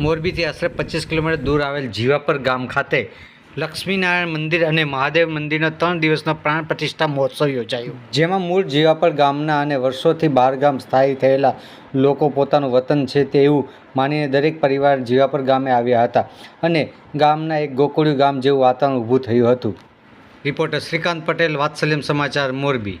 મોરબીથી આશરે પચીસ કિલોમીટર દૂર આવેલ જીવાપર ગામ ખાતે લક્ષ્મીનારાયણ મંદિર અને મહાદેવ મંદિરનો ત્રણ દિવસનો પ્રાણ પ્રતિષ્ઠા મહોત્સવ યોજાયો. જેમાં મૂળ જીવાપર ગામના અને વર્ષોથી બહાર ગામ સ્થાયી થયેલા લોકો પોતાનું વતન છે તેવું માનીને દરેક પરિવાર જીવાપર ગામે આવ્યા હતા અને ગામના એક ગોકુળિયું ગામ જેવું વાતાવરણ ઊભું થયું હતું. રિપોર્ટર શ્રીકાંત પટેલ, વાત્સલ્યમ સમાચાર, મોરબી.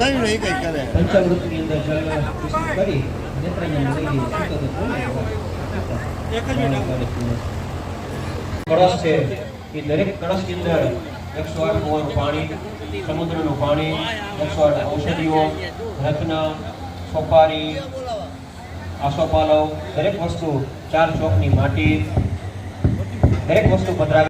કઈ નહીં કઈ કરે. પંચામૃતની અંદર કરી કળશ છે એ દરેક કળશની અંદર એકસો આઠ કુવાનું પાણી સમુદ્રનું પાણી એકસો આઠ ઔષધિઓ રત્ન સોપારી આસોપાલવ દરેક વસ્તુ ચાર ચોકની માટી દરેક વસ્તુ